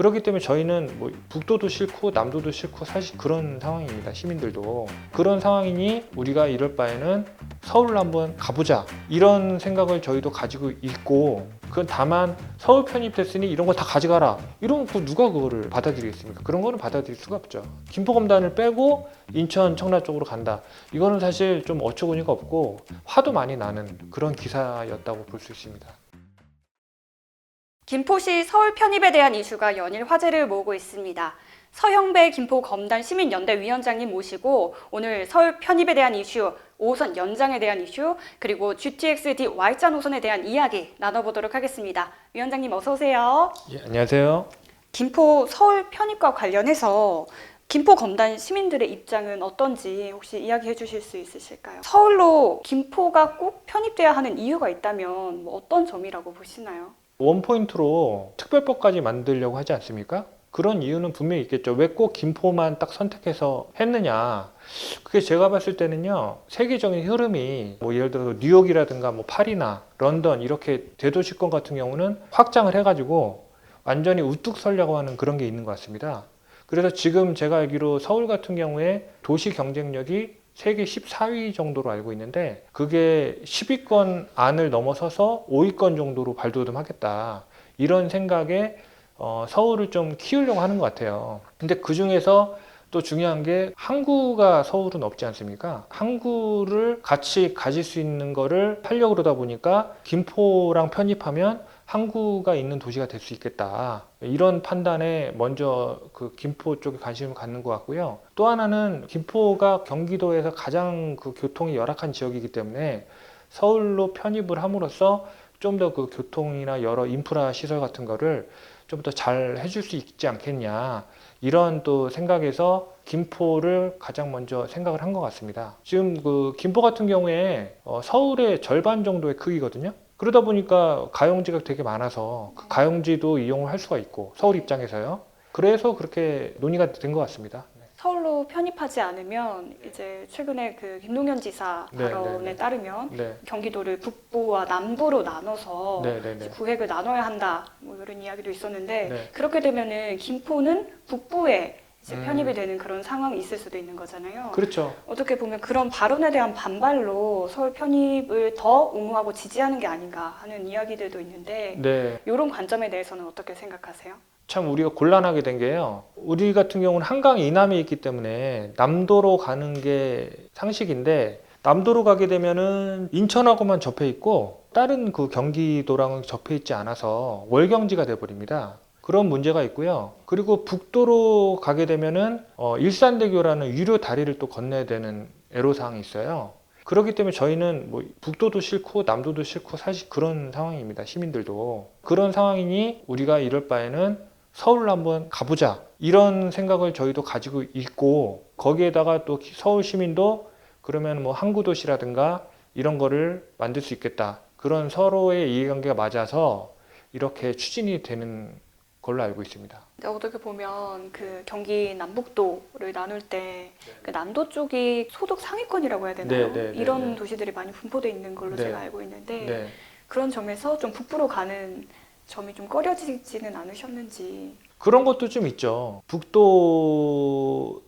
그렇기 때문에 저희는 뭐 북도도 싫고 남도도 싫고 사실 그런 상황입니다. 시민들도 그런 상황이니 우리가 이럴 바에는 서울을 한번 가보자 이런 생각을 저희도 가지고 있고 그건 다만 서울 편입됐으니 이런 거 다 가져가라 이런 거 누가 그거를 받아들이겠습니까? 그런 거는 받아들일 수가 없죠. 김포검단을 빼고 인천 청라 쪽으로 간다. 이거는 사실 좀 어처구니가 없고 화도 많이 나는 그런 기사였다고 볼 수 있습니다. 김포시 서울 편입에 대한 이슈가 연일 화제를 모으고 있습니다. 서형배 김포 검단 시민연대 위원장님 모시고 오늘 서울 편입에 대한 이슈, 5호선 연장에 대한 이슈, 그리고 GTX-D Y자 노선에 대한 이야기 나눠보도록 하겠습니다. 위원장님 어서 오세요. 예, 안녕하세요. 김포 서울 편입과 관련해서 김포 검단 시민들의 입장은 어떤지 혹시 이야기해 주실 수 있으실까요? 서울로 김포가 꼭 편입돼야 하는 이유가 있다면 뭐 어떤 점이라고 보시나요? 원포인트로 특별법까지 만들려고 하지 않습니까? 그런 이유는 분명히 있겠죠. 왜 꼭 김포만 딱 선택해서 했느냐. 그게 제가 봤을 때는요, 세계적인 흐름이 뭐 예를 들어서 뉴욕이라든가 뭐 파리나 런던 이렇게 대도시권 같은 경우는 확장을 해가지고 완전히 우뚝 서려고 하는 그런 게 있는 것 같습니다. 그래서 지금 제가 알기로 서울 같은 경우에 도시 경쟁력이 세계 14위 정도로 알고 있는데 그게 10위권 안을 넘어서서 5위권 정도로 발돋움하겠다. 이런 생각에 어, 서울을 좀 키우려고 하는 것 같아요. 근데 그 중에서 또 중요한 게 항구가 서울은 없지 않습니까? 항구를 같이 가질 수 있는 거를 하려고 그러다 보니까 김포랑 편입하면 항구가 있는 도시가 될 수 있겠다. 이런 판단에 먼저 그 김포 쪽에 관심을 갖는 것 같고요. 또 하나는 김포가 경기도에서 가장 그 교통이 열악한 지역이기 때문에 서울로 편입을 함으로써 좀 더 그 교통이나 여러 인프라 시설 같은 거를 좀 더 잘 해줄 수 있지 않겠냐. 이런 또 생각에서 김포를 가장 먼저 생각을 한 것 같습니다. 지금 그 김포 같은 경우에 어, 서울의 절반 정도의 크기거든요. 그러다 보니까 가용지가 되게 많아서 그 가용지도 이용을 할 수가 있고 서울 입장에서요. 그래서 그렇게 논의가 된 것 같습니다. 네. 서울로 편입하지 않으면 이제 최근에 그 김동연 지사 네, 발언에 네, 네. 따르면 네, 경기도를 북부와 남부로 나눠서 네, 네, 네. 구획을 나눠야 한다 뭐 이런 이야기도 있었는데 네. 그렇게 되면은 김포는 북부에 이제 음. 편입이 되는 그런 상황이 있을 수도 있는 거잖아요. 그렇죠. 어떻게 보면 그런 발언에 대한 반발로 서울 편입을 더 옹호하고 지지하는 게 아닌가 하는 이야기들도 있는데 네. 이런 관점에 대해서는 어떻게 생각하세요? 참 우리가 곤란하게 된 게요. 우리 같은 경우는 한강 이남에 있기 때문에 남도로 가는 게 상식인데 남도로 가게 되면은 인천하고만 접해 있고 다른 그 경기도랑은 접해 있지 않아서 월경지가 돼 버립니다. 그런 문제가 있고요. 그리고 북도로 가게 되면은 어, 일산대교라는 유료 다리를 또 건너야 되는 애로사항이 있어요. 그렇기 때문에 저희는 뭐 북도도 싫고 남도도 싫고 사실 그런 상황입니다. 시민들도 그런 상황이니 우리가 이럴 바에는 서울을 한번 가보자 이런 생각을 저희도 가지고 있고 거기에다가 또 서울 시민도 그러면 뭐 항구 도시라든가 이런 거를 만들 수 있겠다 그런 서로의 이해관계가 맞아서 이렇게 추진이 되는 걸로 알고 있습니다. 어떻게 보면 그 경기 남북도를 나눌 때 그 남도 쪽이 소득 상위권이라고 해야 되나요? 네, 네, 네, 이런 네. 도시들이 많이 분포돼 있는 걸로 네. 제가 알고 있는데 네. 그런 점에서 좀 북부로 가는 점이 좀 꺼려지지는 않으셨는지 그런 것도 좀 있죠. 북도에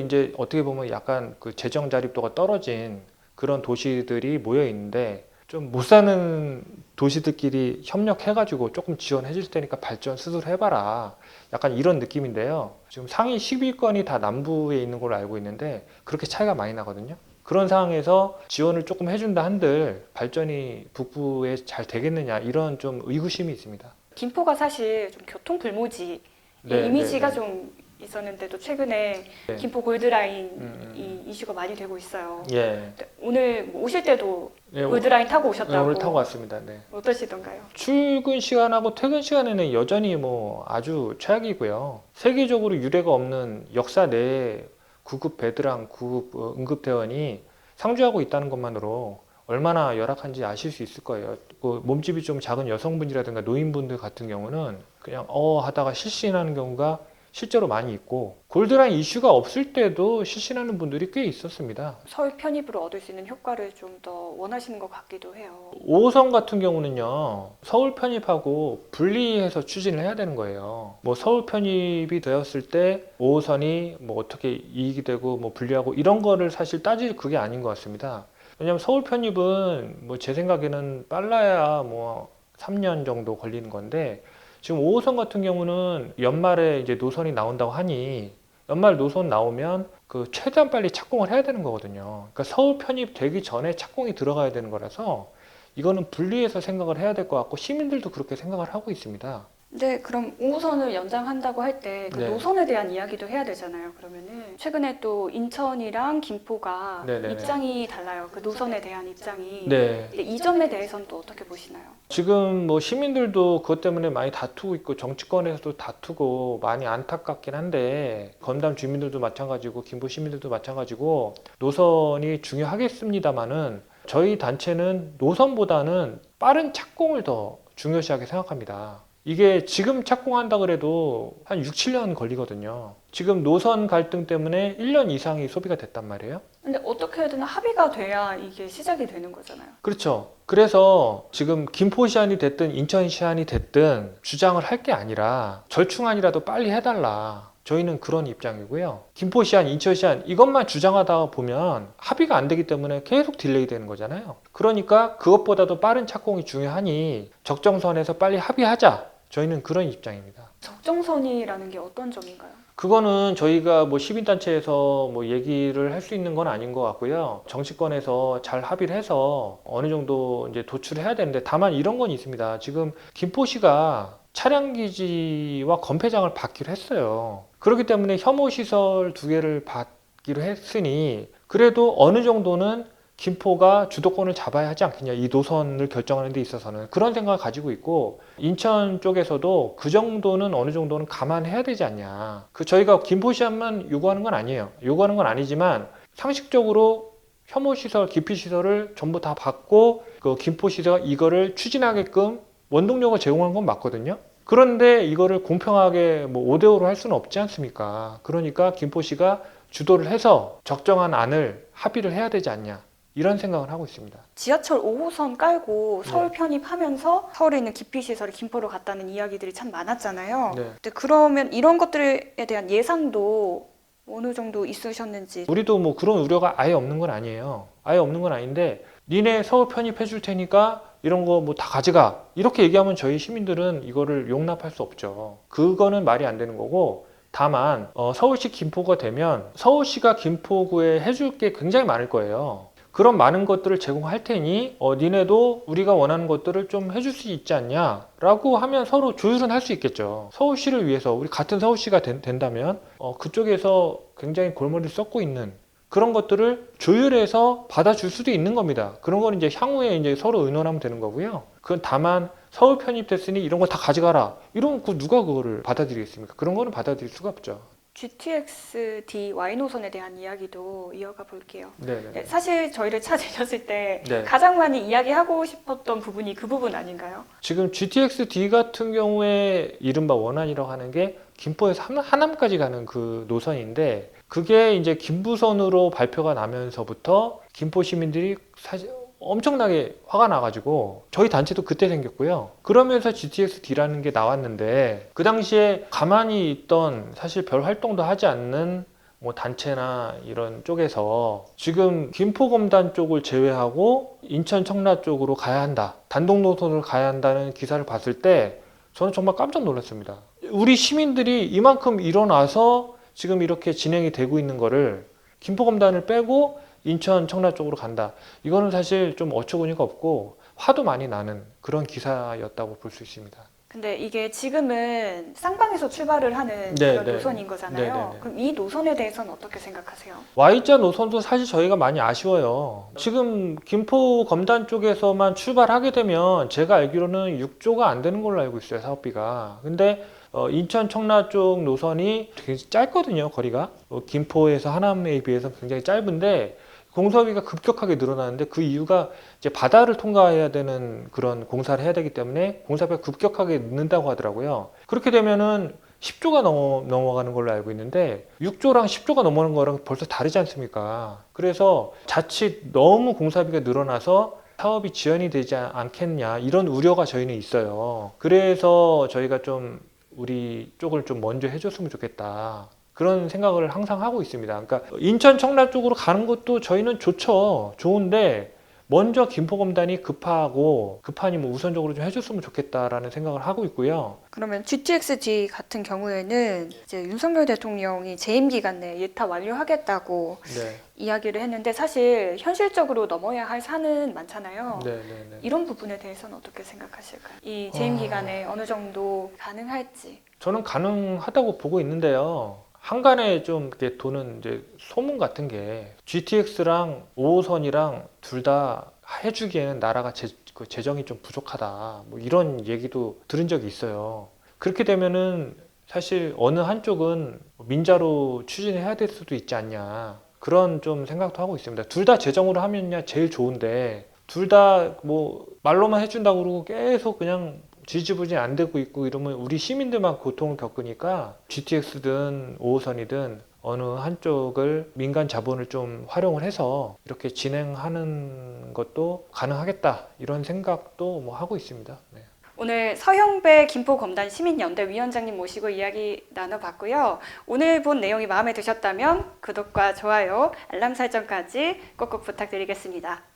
이제 어떻게 보면 약간 그 재정 자립도가 떨어진 그런 도시들이 모여 있는데 좀 못 사는 도시들끼리 협력해가지고 조금 지원해 줄 테니까 발전 스스로 해봐라. 약간 이런 느낌인데요. 지금 상위 10위권이 다 남부에 있는 걸로 알고 있는데 그렇게 차이가 많이 나거든요. 그런 상황에서 지원을 조금 해준다 한들 발전이 북부에 잘 되겠느냐 이런 좀 의구심이 있습니다. 김포가 사실 좀 교통 불모지 네, 이미지가 네, 네. 좀 있었는데도 최근에 네. 김포 골드라인 음, 이 이슈가 많이 되고 있어요. 예. 오늘 뭐 오실 때도 네, 골드라인 타고 네, 오셨다고 오늘 타고 왔습니다. 네. 어떠시던가요? 출근 시간하고 퇴근 시간에는 여전히 뭐 아주 최악이고요. 세계적으로 유례가 없는 역사 내에 구급 베드랑 구급 어, 응급대원이 상주하고 있다는 것만으로 얼마나 열악한지 아실 수 있을 거예요. 그 몸집이 좀 작은 여성분이라든가 노인분들 같은 경우는 그냥 어 하다가 실신하는 경우가 실제로 많이 있고 골드라인 이슈가 없을 때도 실신하는 분들이 꽤 있었습니다. 서울 편입으로 얻을 수 있는 효과를 좀 더 원하시는 것 같기도 해요. 5호선 같은 경우는요, 서울 편입하고 분리해서 추진을 해야 되는 거예요. 뭐 서울 편입이 되었을 때 5호선이 뭐 어떻게 이익이 되고 뭐 분리하고 이런 거를 사실 따질 그게 아닌 것 같습니다. 왜냐하면 서울 편입은 뭐 제 생각에는 빨라야 뭐 3년 정도 걸리는 건데 지금 5호선 같은 경우는 연말에 이제 노선이 나온다고 하니 연말 노선 나오면 그 최대한 빨리 착공을 해야 되는 거거든요. 그러니까 서울 편입 되기 전에 착공이 들어가야 되는 거라서 이거는 분리해서 생각을 해야 될 것 같고 시민들도 그렇게 생각을 하고 있습니다. 네, 그럼 5호선을 연장한다고 할 때 그 네. 노선에 대한 이야기도 해야 되잖아요. 그러면은 최근에 또 인천이랑 김포가 네네네. 입장이 달라요. 그 노선에 대한 입장이. 네. 근데 이 점에 대해서는 또 어떻게 보시나요? 지금 뭐 시민들도 그것 때문에 많이 다투고 있고 정치권에서도 다투고 많이 안타깝긴 한데 건담 주민들도 마찬가지고 김포 시민들도 마찬가지고 노선이 중요하겠습니다만은 저희 단체는 노선보다는 빠른 착공을 더 중요시하게 생각합니다. 이게 지금 착공한다 그래도 한 6, 7년 걸리거든요. 지금 노선 갈등 때문에 1년 이상이 소비가 됐단 말이에요. 근데 어떻게든 합의가 돼야 이게 시작이 되는 거잖아요. 그렇죠. 그래서 지금 김포 시안이 됐든 인천 시안이 됐든 주장을 할 게 아니라 절충안이라도 빨리 해달라. 저희는 그런 입장이고요. 김포 시안, 인천 시안 이것만 주장하다 보면 합의가 안 되기 때문에 계속 딜레이 되는 거잖아요. 그러니까 그것보다도 빠른 착공이 중요하니 적정선에서 빨리 합의하자. 저희는 그런 입장입니다. 적정선이라는 게 어떤 점인가요? 그거는 저희가 뭐 시민단체에서 뭐 얘기를 할 수 있는 건 아닌 것 같고요. 정치권에서 잘 합의를 해서 어느 정도 이제 도출을 해야 되는데 다만 이런 건 있습니다. 지금 김포시가 차량 기지와 건폐장을 받기로 했어요. 그렇기 때문에 혐오 시설 두 개를 받기로 했으니 그래도 어느 정도는 김포가 주도권을 잡아야 하지 않겠냐 이 노선을 결정하는 데 있어서는 그런 생각을 가지고 있고 인천 쪽에서도 그 정도는 어느 정도는 감안해야 되지 않냐. 그 저희가 김포시안만 요구하는 건 아니에요. 요구하는 건 아니지만 상식적으로 혐오 시설 기피 시설을 전부 다 받고 그 김포시가 이거를 추진하게끔 원동력을 제공한 건 맞거든요. 그런데 이거를 공평하게 뭐 5대5로 할 수는 없지 않습니까? 그러니까 김포시가 주도를 해서 적정한 안을 합의를 해야 되지 않냐 이런 생각을 하고 있습니다. 지하철 5호선 깔고 서울 네. 편입하면서 서울에 있는 기피 시설이 김포로 갔다는 이야기들이 참 많았잖아요. 네. 근데 그러면 이런 것들에 대한 예상도 어느 정도 있으셨는지 우리도 뭐 그런 우려가 아예 없는 건 아니에요. 아예 없는 건 아닌데 니네 서울 편입해 줄 테니까 이런 거 뭐 다 가져가 이렇게 얘기하면 저희 시민들은 이거를 용납할 수 없죠. 그거는 말이 안 되는 거고 다만 어, 서울시 김포가 되면 서울시가 김포구에 해줄 게 굉장히 많을 거예요. 그런 많은 것들을 제공할 테니 어, 니네도 우리가 원하는 것들을 좀 해줄 수 있지 않냐 라고 하면 서로 조율은 할 수 있겠죠. 서울시를 위해서 우리 같은 서울시가 된, 된다면 어, 그쪽에서 굉장히 골머리를 썩고 있는 그런 것들을 조율해서 받아줄 수도 있는 겁니다. 그런 거는 이제 향후에 이제 서로 의논하면 되는 거고요. 그건 다만 서울 편입됐으니 이런 거 다 가져가라. 이런 거 누가 그거를 받아들이겠습니까? 그런 거는 받아들일 수가 없죠. GTX-D Y 노선에 대한 이야기도 이어가 볼게요. 네네. 네, 사실 저희를 찾으셨을 때 네. 가장 많이 이야기하고 싶었던 부분이 그 부분 아닌가요? 지금 GTX-D 같은 경우에 이른바 원안이라고 하는 게 김포에서 함- 하남까지 가는 그 노선인데 그게 이제 김부선으로 발표가 나면서부터 김포 시민들이 사실 엄청나게 화가 나가지고 저희 단체도 그때 생겼고요. 그러면서 GTX-D라는 게 나왔는데 그 당시에 가만히 있던 사실 별 활동도 하지 않는 뭐 단체나 이런 쪽에서 지금 김포검단 쪽을 제외하고 인천 청라 쪽으로 가야 한다. 단독 노선으로 가야 한다는 기사를 봤을 때 저는 정말 깜짝 놀랐습니다. 우리 시민들이 이만큼 일어나서 지금 이렇게 진행이 되고 있는 거를 김포검단을 빼고 인천 청라 쪽으로 간다. 이거는 사실 좀 어처구니가 없고 화도 많이 나는 그런 기사였다고 볼 수 있습니다. 근데 이게 지금은 쌍방에서 출발을 하는 네, 그런 네. 노선인 거잖아요. 네, 네, 네. 그럼 이 노선에 대해서는 어떻게 생각하세요? Y자 노선도 사실 저희가 많이 아쉬워요. 지금 김포 검단 쪽에서만 출발하게 되면 제가 알기로는 6조가 안 되는 걸로 알고 있어요, 사업비가. 근데 어, 인천 청라 쪽 노선이 되게 짧거든요, 거리가. 어, 김포에서 하남에 비해서 굉장히 짧은데 공사비가 급격하게 늘어나는데 그 이유가 이제 바다를 통과해야 되는 그런 공사를 해야 되기 때문에 공사비가 급격하게 늦는다고 하더라고요. 그렇게 되면은 10조가 넘어, 넘어가는 걸로 알고 있는데 6조랑 10조가 넘어가는 거랑 벌써 다르지 않습니까? 그래서 자칫 너무 공사비가 늘어나서 사업이 지연이 되지 않겠냐 이런 우려가 저희는 있어요. 그래서 저희가 좀 우리 쪽을 좀 먼저 해줬으면 좋겠다. 그런 생각을 항상 하고 있습니다. 그러니까 인천 청라 쪽으로 가는 것도 저희는 좋죠. 좋은데 먼저 김포검단이 급하고 급하니 뭐 우선적으로 좀 해줬으면 좋겠다라는 생각을 하고 있고요. 그러면 GTX-D 같은 경우에는 이제 윤석열 대통령이 재임 기간 내에 예타 완료하겠다고 네, 이야기를 했는데 사실 현실적으로 넘어야 할 산은 많잖아요. 네, 네, 네. 이런 부분에 대해서는 어떻게 생각하실까요? 이 재임 아. 기간에 어느 정도 가능할지. 저는 가능하다고 보고 있는데요. 한간에 좀 이렇게 도는 이제 소문 같은 게 GTX랑 5호선이랑 둘 다 해주기에는 나라가 재, 그 재정이 좀 부족하다. 뭐 이런 얘기도 들은 적이 있어요. 그렇게 되면은 사실 어느 한쪽은 민자로 추진해야 될 수도 있지 않냐. 그런 좀 생각도 하고 있습니다. 둘 다 재정으로 하면야 제일 좋은데 둘 다 뭐 말로만 해준다고 그러고 계속 그냥 지지부진이 안 되고 있고 이러면 우리 시민들만 고통을 겪으니까 GTX든 5호선이든 어느 한쪽을 민간 자본을 좀 활용을 해서 이렇게 진행하는 것도 가능하겠다 이런 생각도 뭐 하고 있습니다. 네. 오늘 서형배 김포검단 시민연대 위원장님 모시고 이야기 나눠봤고요. 오늘 본 내용이 마음에 드셨다면 구독과 좋아요, 알람 설정까지 꼭꼭 부탁드리겠습니다.